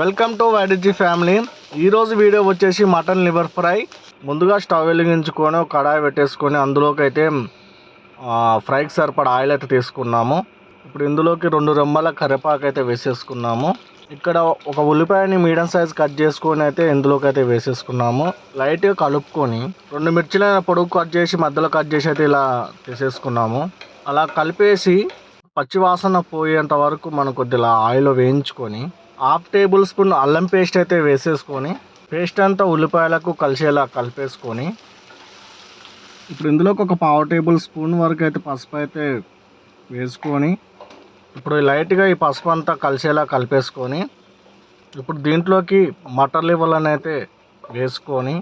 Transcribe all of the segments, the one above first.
Welcome to వైడిజీ family ఈరోజు video వచ్చేసి మటన్ లివర్ ఫ్రై ముందుగా స్టవ్ వెలిగించుకొని ఒక కడాయి పెట్టేసుకొని అందులోకి అయితే ఫ్రైకి సరిపడా ఆయిల్ అయితే తీసుకున్నాము. ఇప్పుడు ఇందులోకి రెండు రెమ్మల కరివేపాకు అయితే వేసేసుకున్నాము. ఇక్కడ ఒక ఉల్లిపాయని మీడియం సైజ్ కట్ చేసుకొని అయితే ఇందులోకి అయితే వేసేసుకున్నాము లైట్గా కలుపుకొని రెండు మిర్చిలైన పొడుగు కట్ చేసి మధ్యలో కట్ చేసి అయితే ఇలా తీసేసుకున్నాము. అలా కలిపేసి పచ్చివాసన పోయేంత వరకు మనం కొద్దిగా ఆయిల్ వేయించుకొని హాఫ్ టేబుల్ స్పూన్ అల్లం పేస్ట్ అయితే వేసేసుకొని పేస్ట్ అంతా ఉల్లిపాయలకు కలిసేలా కలిపేసుకొని ఇప్పుడు ఇందులోకి ఒక పావు టేబుల్ స్పూన్ వరకు అయితే పసుపు అయితే వేసుకొని ఇప్పుడు లైట్గా ఈ పసుపు అంతా కలిసేలా కలిపేసుకొని ఇప్పుడు దీంట్లోకి మటర్ లివర్లను అయితే వేసుకొని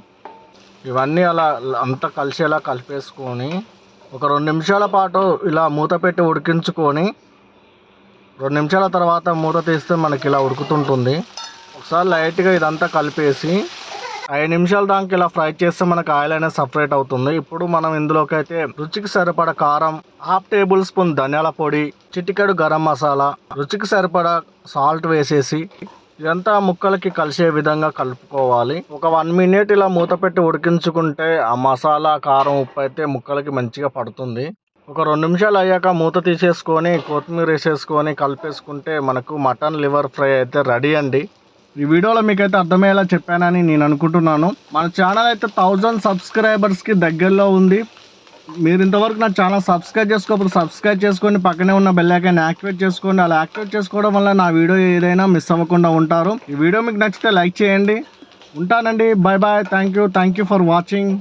ఇవన్నీ అలా అంతా కలిసేలా కలిపేసుకొని ఒక రెండు నిమిషాల పాటు ఇలా మూత పెట్టి ఉడికించుకొని రెండు నిమిషాల తర్వాత మూత తీస్తే మనకి ఇలా ఉడుకుతుంటుంది. ఒకసారి లైట్గా ఇదంతా కలిపేసి ఐదు నిమిషాల దాకా ఇలా ఫ్రై చేస్తే మనకు ఆయిల్ అనేది సపరేట్ అవుతుంది. ఇప్పుడు మనం ఇందులోకి అయితే రుచికి సరిపడా కారం హాఫ్ టేబుల్ స్పూన్ ధనియాల పొడి చిటికెడు గరం మసాలా రుచికి సరిపడా సాల్ట్ వేసేసి ఇదంతా ముక్కలకి కలిసే విధంగా కలుపుకోవాలి. ఒక వన్ మినిట్ ఇలా మూత పెట్టి ఉడికించుకుంటే ఆ మసాలా కారం ఉప్పు అయితే ముక్కలకి మంచిగా పడుతుంది. ఒక రెండు నిమిషాలు అయ్యాక మూత తీసేసుకొని కొత్తిమీర వేసేసుకొని కలిపేసుకుంటే మనకు మటన్ లివర్ ఫ్రై అయితే రెడీ అండి. ఈ వీడియోలో మీకైతే అర్థమయ్యేలా చెప్పానని నేను అనుకుంటున్నాను. మన ఛానల్ అయితే థౌజండ్ సబ్స్క్రైబర్స్కి దగ్గరలో ఉంది. మీరు ఇంతవరకు నా ఛానల్ సబ్స్క్రైబ్ చేసుకోకపోతే సబ్స్క్రైబ్ చేసుకొని పక్కనే ఉన్న బెల్ ఐకాన్ యాక్టివేట్ చేసుకోండి. అలా యాక్టివేట్ చేసుకోవడం వల్ల నా వీడియో ఏదైనా మిస్ అవ్వకుండా ఉంటారు. ఈ వీడియో మీకు నచ్చితే లైక్ చేయండి. ఉంటానండి. Bye bye thank you thank you for watching.